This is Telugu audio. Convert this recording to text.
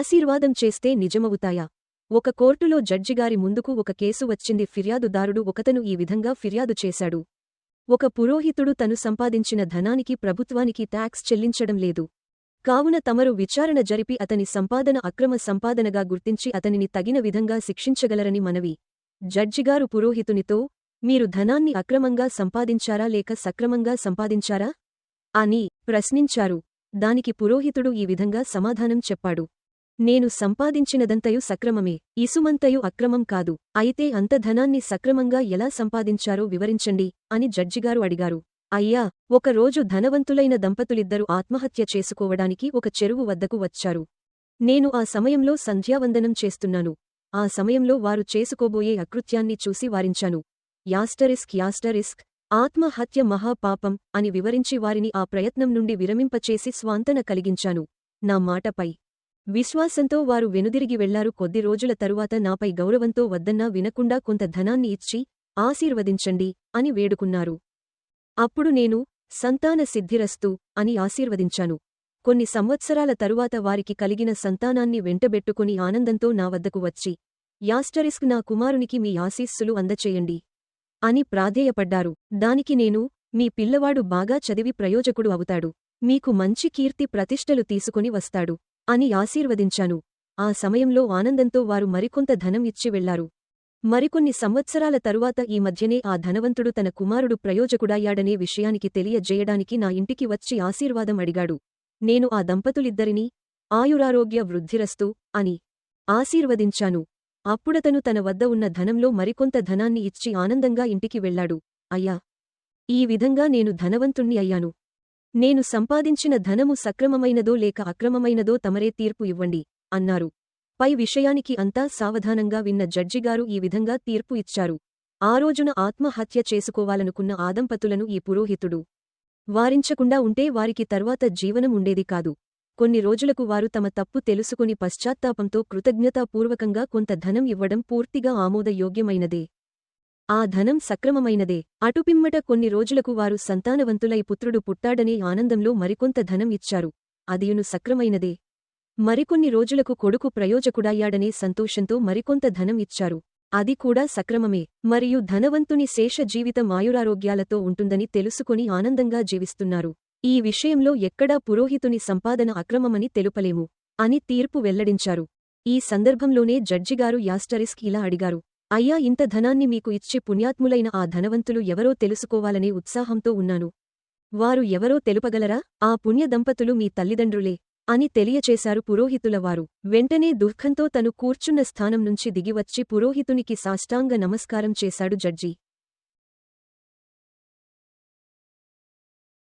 ఆశీర్వాదం చేస్తే నిజమవుతాయా? ఒక కోర్టులో జడ్జిగారి ముందుకు ఒక కేసు వచ్చింది. ఫిర్యాదుదారుడు ఒకతను ఈ విధంగా ఫిర్యాదు చేశాడు. ఒక పురోహితుడు తను సంపాదించిన ధనానికి ప్రభుత్వానికి ట్యాక్స్ చెల్లించడం లేదు. కావున తమరు విచారణ జరిపి అతని సంపాదన అక్రమ సంపాదనగా గుర్తించి అతనిని తగిన విధంగా శిక్షించగలరని మనవి. జడ్జిగారు పురోహితునితో మీరు ధనాన్ని అక్రమంగా సంపాదించారా లేక సక్రమంగా సంపాదించారా? అని ప్రశ్నించారు. దానికి పురోహితుడు ఈ విధంగా సమాధానం చెప్పాడు. నేను సంపాదించినదంతయు సక్రమమే ఇసుమంతయు అక్రమం కాదు. అయితే అంత ధనాన్ని సక్రమంగా ఎలా సంపాదించారో వివరించండి అని జడ్జిగారు అడిగారు. అయ్యా ఒకరోజు ధనవంతులైన దంపతులిద్దరూ ఆత్మహత్య చేసుకోవడానికి ఒక చెరువు వద్దకు వచ్చారు. నేను ఆ సమయంలో సంధ్యావందనం చేస్తున్నాను. ఆ సమయంలో వారు చేసుకోబోయే అకృత్యాన్ని చూసి వారించాను. యాస్టరిస్క్ యాస్టరిస్క్ ఆత్మహత్య మహాపాపం అని వివరించి వారిని ఆ ప్రయత్నం నుండి విరమింపచేసి స్వాంతన కలిగించాను. నా మాటపై విశ్వాసంతో వారు వెనుదిరిగి వెళ్ళారు. కొద్ది రోజుల తరువాత నాపై గౌరవంతో వద్దన్నా వినకుండా కొంత ధనాన్ని ఇచ్చి ఆశీర్వదించండి అని వేడుకున్నారు. అప్పుడు నేను సంతాన సిద్ధిరస్తు అని ఆశీర్వదించాను. కొన్ని సంవత్సరాల తరువాత వారికి కలిగిన సంతానాన్ని వెంటబెట్టుకుని ఆనందంతో నా వద్దకు వచ్చి యాస్టరిస్క్ నా కుమారునికి మీ ఆశీస్సులు అందచేయండి అని ప్రాధేయపడ్డారు. దానికి నేను మీ పిల్లవాడు బాగా చదివి ప్రయోజకుడు అవుతాడు. మీకు మంచి కీర్తి ప్రతిష్టలు తీసుకుని వస్తాడు. అని ఆశీర్వదించాను. ఆ సమయంలో ఆనందంతో వారు మరికొంత ధనం ఇచ్చి వెళ్ళారు. మరికొన్ని సంవత్సరాల తరువాత ఈ మధ్యనే ఆ ధనవంతుడు తన కుమారుడు ప్రయోజకుడాయాడనే విషయానికి తెలియజేయడానికి నా ఇంటికి వచ్చి ఆశీర్వాదం అడిగాడు. నేను ఆ దంపతులిద్దరినీ ఆయురారోగ్య వృద్ధిరస్తు అని ఆశీర్వదించాను. అప్పుడతను తన వద్ద ఉన్న ధనంలో మరికొంత ధనాన్ని ఇచ్చి ఆనందంగా ఇంటికి వెళ్ళాడు. అయ్యా! ఈ విధంగా నేను ధనవంతుణ్ణి అయ్యాను. నేను సంపాదించిన ధనము సక్రమమైనదో లేక అక్రమమైనదో తమరే తీర్పు ఇవ్వండి అన్నారు. పై విషయానికి అంతా సావధానంగా విన్న జడ్జిగారు ఈ విధంగా తీర్పు ఇచ్చారు. ఆ రోజున ఆత్మహత్య చేసుకోవాలనుకున్న ఆదంపతులను ఈ పురోహితుడు వారించకుండా ఉంటే వారికి తర్వాత జీవనం ఉండేది కాదు. కొన్ని రోజులకు వారు తమ తప్పు తెలుసుకుని పశ్చాత్తాపంతో కృతజ్ఞతాపూర్వకంగా కొంత ధనం ఇవ్వడం పూర్తిగా ఆమోదయోగ్యమైనదే. ఆ ధనం సక్రమమైనదే. అటుపిమ్మట కొన్ని రోజులకు వారు సంతానవంతులై పుత్రుడు పుట్టాడనే ఆనందంలో మరికొంత ధనం ఇచ్చారు. అదియును సక్రమైనదే. మరికొన్ని రోజులకు కొడుకు ప్రయోజకుడయ్యాడనే సంతోషంతో మరికొంత ధనం ఇచ్చారు. అది కూడా సక్రమమే. మరియు ధనవంతుని శేష జీవితం ఆయురారోగ్యాలతో ఉంటుందని తెలుసుకుని ఆనందంగా జీవిస్తున్నారు. ఈ విషయంలో ఎక్కడా పురోహితుని సంపాదన అక్రమమని తెలుపలేము. అని తీర్పు వెల్లడించారు. ఈ సందర్భంలోనే జడ్జిగారు యాస్టరిస్క్ ఇలా అడిగారు. అయ్యా ఇంత ధనాన్ని మీకు ఇచ్చే పుణ్యాత్ములైన ఆ ధనవంతులు ఎవరో తెలుసుకోవాలనే ఉత్సాహంతో ఉన్నాను. వారు ఎవరో తెలుపగలరా? ఆ పుణ్య దంపతులు మీ తల్లిదండ్రులే అని తెలియచేశారు పురోహితులవారు. వెంటనే దుఃఖంతో తను కూర్చున్న స్థానం నుంచి దిగివచ్చి పురోహితునికి సాష్టాంగ నమస్కారం చేశాడు జడ్జి.